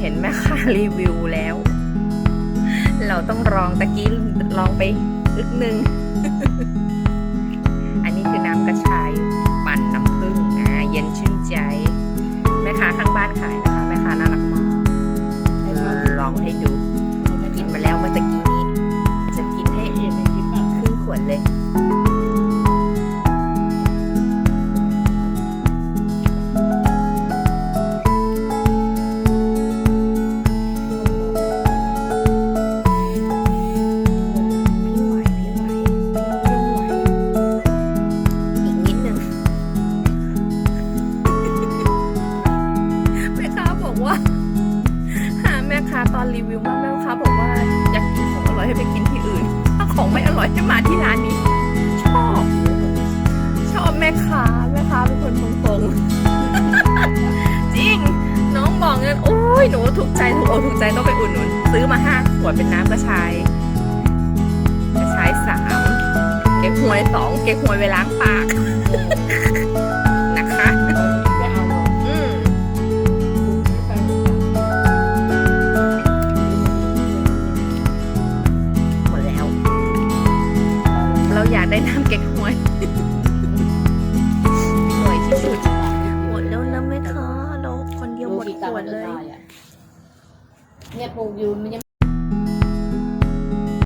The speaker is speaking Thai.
เห็นแม่ค้ารีวิวแล้ว เราต้องลองตะกี้ลองไปอึกนึง อันนี้คือน้ำกระชายปั่นน้ำผึ้งอ่าเย็นชื่นใจ แม่ค้าข้างบ้านขายนะคะ แม่ค้าน่ารักมากลองให้ดู ว่า หาแม่ค้าตอนรีวิวมากแม่ค้าบอกว่าอยากกินของอร่อยให้ไปกินที่อื่น ถ้าของไม่อร่อยให้มาที่ร้านนี้ ชอบ ชอบแม่ค้าแม่ค้าเป็นคนตรงๆ จริง น้องบอกเงินโอ้ยหนูถูกใจถูกอกถูกใจต้องไปอุดหนุนซื้อมาห้าขวดเป็นน้ำกระชายกระชายสามเก๊กฮวยสองเก๊กฮวยไปล้างปาก ได้น้ำเก๊กฮวยหวยที่สุดหมดแล้วนะแม่ค้าเราคนเดียวหมดขวดเลย เนี่ยปลูกอยู่มันยัง